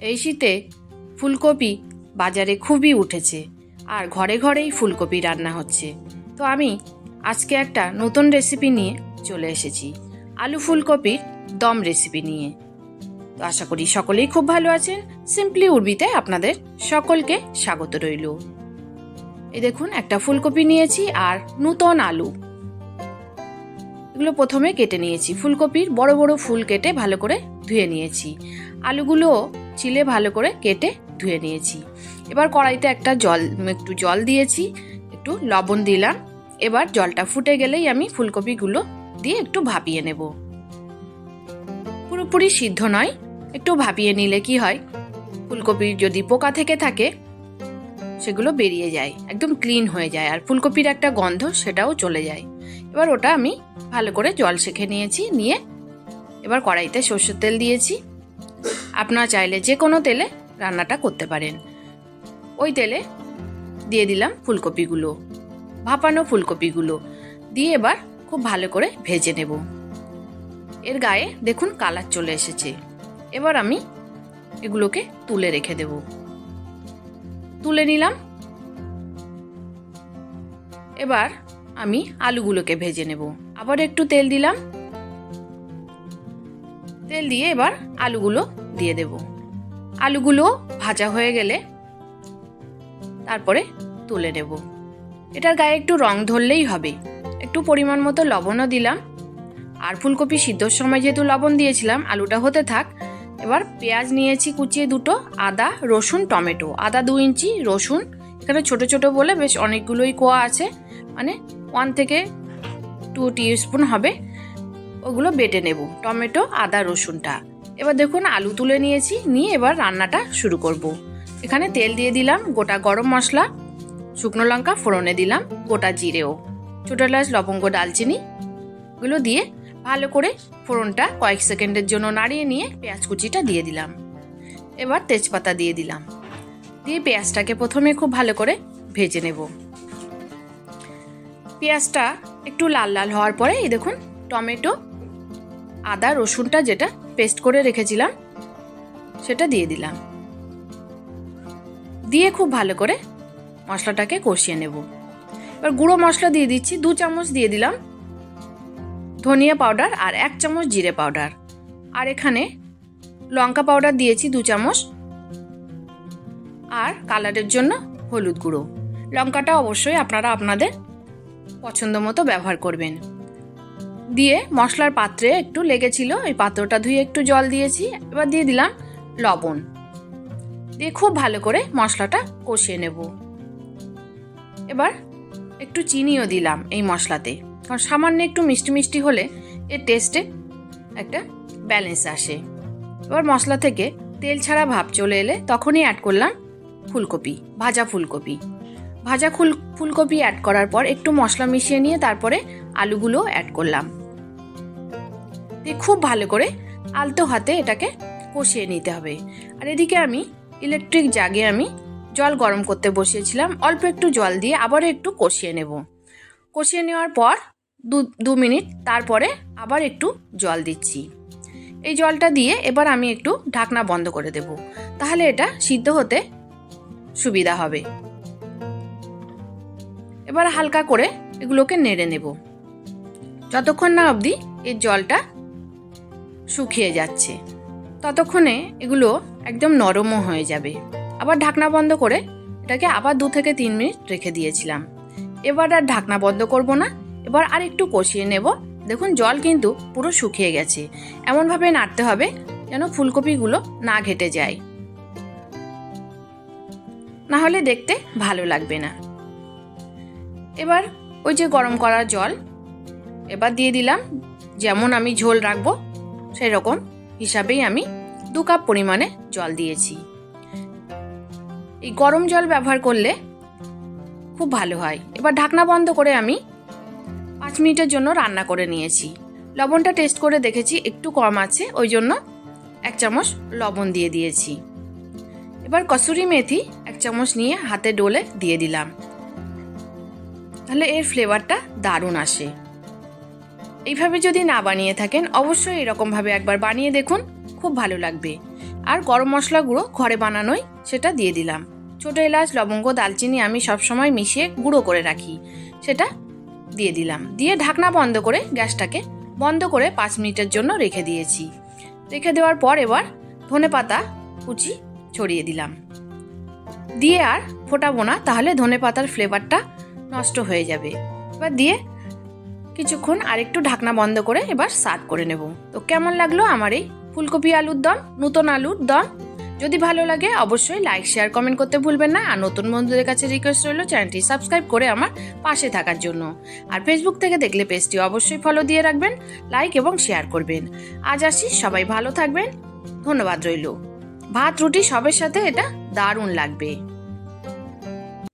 এই শীতে ফুলকপি বাজারে খুবই উঠেছে আর ঘরে ঘরেই ফুলকপি রান্না হচ্ছে। তো আমি আজকে একটা নতুন রেসিপি নিয়ে চলে এসেছি, আলু ফুলকপির দম রেসিপি নিয়ে। তো আশা করি সকলেই খুব ভালো আছেন। সিম্পলি উর্বিতে আপনাদের সকলকে স্বাগত রইল। এই দেখুন, একটা ফুলকপি নিয়েছি আর নূতন আলু। এগুলো প্রথমে কেটে নিয়েছি। ফুলকপির বড় বড় ফুল কেটে ভালো করে ধুয়ে নিয়েছি। আলুগুলো চিলে ভালো করে কেটে ধুয়ে নিয়েছি। এবার কড়াইতে একটা জল, একটু জল দিয়েছি, একটু লবণ দিলাম। এবার জলটা ফুটে গেলেই আমি ফুলকপিগুলো দিয়ে একটু ভাপিয়ে নেব। পুরোপুরি সিদ্ধ নয়, একটু ভাপিয়ে নিলে কি হয়? ফুলকপির যদি পোকা থেকে থাকে, সেগুলো বেরিয়ে যায়, একদম ক্লিন হয়ে যায় আর ফুলকপির একটা গন্ধ সেটাও চলে যায়। এবার ওটা আমি ভালো করে জল সেঁকে নিয়েছি, নিয়ে এবার কড়াইতে সর্ষের তেল দিয়েছি। আপনারা চাইলে যে কোনো তেলে রান্নাটা করতে পারেন। ওই তেলে দিয়ে দিলাম ফুলকপিগুলো, ভাপানো ফুলকপিগুলো, দিয়ে এবার খুব ভালো করে ভেজে নেব। এর গায়ে দেখুন কালার চলে এসেছে। এবার আমি এগুলোকে তুলে রেখে দেব। তুলে নিলাম। এবার আমি আলুগুলোকে ভেজে নেব। আবার একটু তেল দিলাম। তেল দিয়ে এবার আলুগুলো দিয়ে দেব। আলুগুলো ভাজা হয়ে গেলে তারপরে তুলে নেব। এটার গায়ে একটু রং ধরলেই হবে। একটু পরিমাণ মতো লবণও দিলাম। আর ফুলকপি সিদ্ধর সময় যেহেতু লবণ দিয়েছিলাম, আলুটা হতে থাক। এবার পেঁয়াজ নিয়েছি কুচিয়ে দুটো, আদা, রসুন, টমেটো। আদা দু ইঞ্চি, রসুন। এখানে ছোট ছোট বলে বেশ অনেকগুলোই কোয়া আছে। মানে ওয়ান থেকে টু স্পুন হবে। ওগুলো বেটে নেব, টমেটো, আদা, রসুনটা। এবার দেখুন, আলু তুলে নিয়েছি, নিয়ে এবার রান্নাটা শুরু করব। এখানে তেল দিয়ে দিলাম গোটা গরম মশলা, শুকনো লঙ্কা ফোড়নে দিলাম, গোটা জিরেও। ছোটো এলাচ, লবঙ্গ ডালচিনি এগুলো দিয়ে ভালো করে ফোড়নটা কয়েক সেকেন্ডের জন্য নাড়িয়ে নিয়ে পেঁয়াজ কুচিটা দিয়ে দিলাম। এবার তেজপাতা দিয়ে দিলাম। দিয়ে পেঁয়াজটাকে প্রথমে খুব ভালো করে ভেজে নেব। পেঁয়াজটা একটু লাল লাল হওয়ার পরে, এই দেখুন, টমেটো আদা, রসুনটা যেটা পেস্ট করে রেখেছিলাম, সেটা দিয়ে দিলাম। দিয়ে খুব ভালো করে মশলাটাকে কষিয়ে নেব। এবার গুঁড়ো মশলা দিয়ে দিচ্ছি, দু চামচ দিয়ে দিলাম ধনিয়া পাউডার আর এক চামচ জিরে পাউডার। আর এখানে লঙ্কা পাউডার দিয়েছি দু চামচ। আর কালারের জন্য হলুদ গুঁড়ো। লঙ্কাটা অবশ্যই আপনারা আপনাদের পছন্দ মতো ব্যবহার করবেন। দিয়ে মশলার পাত্রে একটু লেগেছিল এই পাত্রটা ধুয়ে একটু জল দিয়েছি, এবার দিয়ে দিলাম লবণ। দিয়ে খুব ভালো করে মশলাটা কষিয়ে নেব। এবার একটু চিনিও দিলাম এই মশলাতে, কারণ সামান্য একটু মিষ্টি মিষ্টি হলে এর টেস্টে একটা ব্যালেন্স আসে। এবার মশলা থেকে তেল ছাড়া ভাব চলে এলে তখনই অ্যাড করলাম ফুলকপি, ভাজা ফুলকপি। ভাজা ফুল, ফুলকপি অ্যাড করার পর একটু মশলা মিশিয়ে নিয়ে তারপরে আলুগুলো অ্যাড করলাম। দিয়ে খুব ভালো করে আলতো হাতে এটাকে কষিয়ে নিতে হবে। আর এদিকে আমি ইলেকট্রিক জাগে আমি জল গরম করতে বসিয়েছিলাম। অল্প একটু জল দিয়ে আবার একটু কষিয়ে নেব। কষিয়ে নেওয়ার পর দু দু মিনিট তারপরে আবার একটু জল দিচ্ছি। এই জলটা দিয়ে এবার আমি একটু ঢাকনা বন্ধ করে দেব। তাহলে এটা সিদ্ধ হতে সুবিধা হবে। এবার হালকা করে এগুলোকে নেড়ে নেব। যতক্ষণ না অবধি এর জলটা শুকিয়ে যাচ্ছে। ততক্ষণে এগুলো একদম নরমও হয়ে যাবে। আবার ঢাকনা বন্ধ করে এটাকে আবার দু থেকে তিন মিনিট রেখে দিয়েছিলাম। এবার আর ঢাকনা বন্ধ করব না। এবার আর একটু কষিয়ে নেব। দেখুন, জল কিন্তু পুরো শুকিয়ে গেছে। এমনভাবে নাড়তে হবে যেন ফুলকপিগুলো না ঘেটে যায়। না হলে দেখতে ভালো লাগবে না। এবার ওই যে গরম করা জল, এবার দিয়ে দিলাম। যেমন আমি ঝোল রাখব সেই রকম হিসাবেই আমি দু কাপ পরিমাণে জল দিয়েছি। এই গরম জল ব্যবহার করলে খুব ভালো হয়। এবার ঢাকনা বন্ধ করে আমি পাঁচ মিনিটের জন্য রান্না করে নিয়েছি। লবণটা টেস্ট করে দেখেছি একটু কম আছে, ওই জন্য এক চামচ লবণ দিয়ে দিয়েছি। এবার কসুরি মেথি এক চামচ নিয়ে হাতে ডোলে দিয়ে দিলাম। তাহলে এর ফ্লেভারটা দারুণ আসে। এইভাবে যদি না বানিয়ে থাকেন, অবশ্যই এরকমভাবে একবার বানিয়ে দেখুন, খুব ভালো লাগবে। আর গরম মশলা গুঁড়ো ঘরে বানানোই সেটা দিয়ে দিলাম। ছোটো এলাচ, লবঙ্গ, দালচিনি আমি সবসময় মিশিয়ে গুঁড়ো করে রাখি, সেটা দিয়ে দিলাম। দিয়ে ঢাকনা বন্ধ করে গ্যাসটাকে বন্ধ করে পাঁচ মিনিটের জন্য রেখে দিয়েছি। রেখে দেওয়ার পর এবার ধনে পাতা, কুচি ছড়িয়ে দিলাম। দিয়ে আর ফোটাবো না, তাহলে ধনে পাতার ফ্লেভারটা নষ্ট হয়ে যাবে। এবার দিয়ে কিছুক্ষণ আরেকটু ঢাকনা বন্ধ করে এবার সার্ভ করে নেব। তো কেমন লাগল আমার এই ফুলকপি আলুর দম, নতুন আলুর দম? যদি ভালো লাগে অবশ্যই লাইক শেয়ার কমেন্ট করতে ভুলবেন না। আর নতুন বন্ধুদের কাছে রিকোয়েস্ট রইল চ্যানেলটি সাবস্ক্রাইব করে আমার পাশে থাকার জন্য। আর ফেসবুক থেকে দেখলে পেজটি অবশ্যই ফলো দিয়ে রাখবেন লাইক এবং শেয়ার করবেন। আজ আসি, সবাই ভালো থাকবেন। ধন্যবাদ রইল। ভাত, রুটি সবের সাথে এটা দারুণ লাগবে।